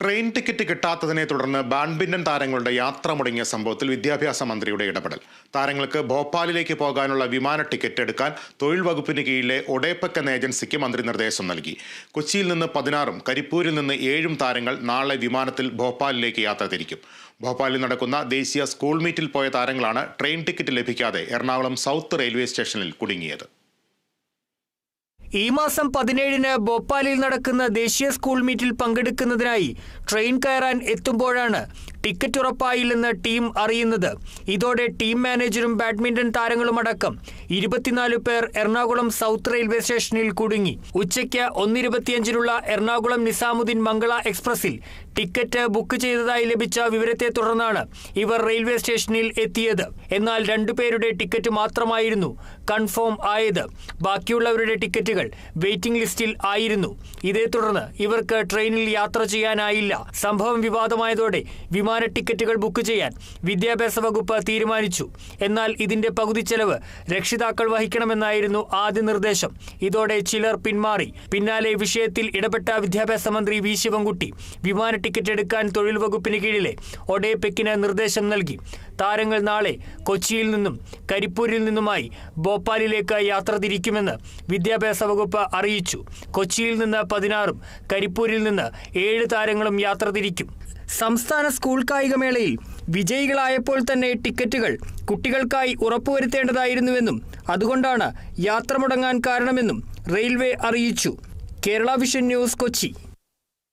Train ticket കിട്ടാത്തതിനെ തുടർന്ന് badminton താരങ്ങളുടെ യാത്ര മുടങ്ങിയ സംഭവത്തിൽ വിദ്യാഭ്യാസ മന്ത്രിയുടെ ഇടപെടൽ. താരങ്ങൾക്ക് ഭോപ്പാലിലേക്ക് പോകാനുള്ള വിമാന ടിക്കറ്റ് എടുക്കാൻ തൊഴിൽ വകുപ്പിന് കീഴിലെ ഒഡേപ്പക്ക എന്ന ഏജൻസിക്ക് മന്ത്രി നിർദ്ദേശം നൽകി. കൊച്ചിയിൽ നിന്ന് പതിനാറും കരിപ്പൂരിൽ നിന്ന് ഏഴും താരങ്ങൾ നാളെ വിമാനത്തിൽ ഭോപ്പാലിലേക്ക് യാത്ര തിരിക്കും. ഭോപ്പാലിൽ നടക്കുന്ന ദേശീയ സ്കൂൾ മീറ്റിൽ പോയ താരങ്ങളാണ് ട്രെയിൻ ടിക്കറ്റ് ലഭിക്കാതെ എറണാകുളം സൗത്ത് റെയിൽവേ സ്റ്റേഷനിൽ കുടുങ്ങിയത്. ഈ മാസം പതിനേഴിന് ഭോപ്പാലിൽ നടക്കുന്ന ദേശീയ സ്കൂൾ മീറ്റിൽ പങ്കെടുക്കുന്നതിനായി ട്രെയിൻ കയറാൻ എത്തുമ്പോഴാണ് ടിക്കറ്റ് ഉറപ്പായില്ലെന്ന് ടീം അറിയുന്നത്. ഇതോടെ ടീം മാനേജരും ബാഡ്മിന്റൺ താരങ്ങളുമടക്കം ഇരുപത്തിനാല് പേർ എറണാകുളം സൗത്ത് റെയിൽവേ സ്റ്റേഷനിൽ കുടുങ്ങി. ഉച്ചയ്ക്ക് ഒന്നിരുപത്തിയഞ്ചിനുള്ള എറണാകുളം നിസാമുദ്ദീൻ മംഗള എക്സ്പ്രസിൽ ടിക്കറ്റ് ബുക്ക് ചെയ്തതായി ലഭിച്ച വിവരത്തെ തുടർന്നാണ് ഇവർ റെയിൽവേ സ്റ്റേഷനിൽ എത്തിയത്. എന്നാൽ രണ്ടുപേരുടെ ടിക്കറ്റ് മാത്രമായിരുന്നു കൺഫേം ആയത്. ബാക്കിയുള്ളവരുടെ ടിക്കറ്റുകൾ വെയിറ്റിംഗ് ലിസ്റ്റിൽ ആയിരുന്നു. ഇതേ തുടർന്ന് ഇവർക്ക് ട്രെയിനിൽ യാത്ര ചെയ്യാനായില്ല. സംഭവം വിവാദമായതോടെ വിമാന ടിക്കറ്റുകൾ ബുക്ക് ചെയ്യാൻ വിദ്യാഭ്യാസ വകുപ്പ് തീരുമാനിച്ചു. എന്നാൽ ഇതിന്റെ പകുതി ചെലവ് രക്ഷിതാക്കൾ വഹിക്കണമെന്നായിരുന്നു ആദ്യ നിർദ്ദേശം. ഇതോടെ ചിലർ പിന്മാറി. പിന്നാലെ വിഷയത്തിൽ ഇടപെട്ട വിദ്യാഭ്യാസ മന്ത്രി വി. ശിവൻകുട്ടി വിമാന ടിക്കറ്റ് എടുക്കാൻ തൊഴിൽ വകുപ്പിന് കീഴിലെ ഒഡേപെക്കിന് നിർദ്ദേശം നൽകി. താരങ്ങൾ നാളെ കൊച്ചിയിൽ നിന്നും കരിപ്പൂരിൽ നിന്നുമായി ഭോപ്പാലിലേക്ക് യാത്ര തിരിക്കുമെന്ന് വിദ്യാഭ്യാസ വകുപ്പ് അറിയിച്ചു. കൊച്ചിയിൽ നിന്ന് പതിനാറും കരിപ്പൂരിൽ നിന്ന് ഏഴ് താരങ്ങളും യാത്ര തിരിക്കും. സംസ്ഥാന സ്കൂൾ കായികമേളയിൽ വിജയികളായപ്പോൾ തന്നെ ടിക്കറ്റുകൾ കുട്ടികൾക്കായി ഉറപ്പുവരുത്തേണ്ടതായിരുന്നുവെന്നും അതുകൊണ്ടാണ് യാത്ര മുടങ്ങാൻ കാരണമെന്നും റെയിൽവേ അറിയിച്ചു. Kerala vision news Kochi.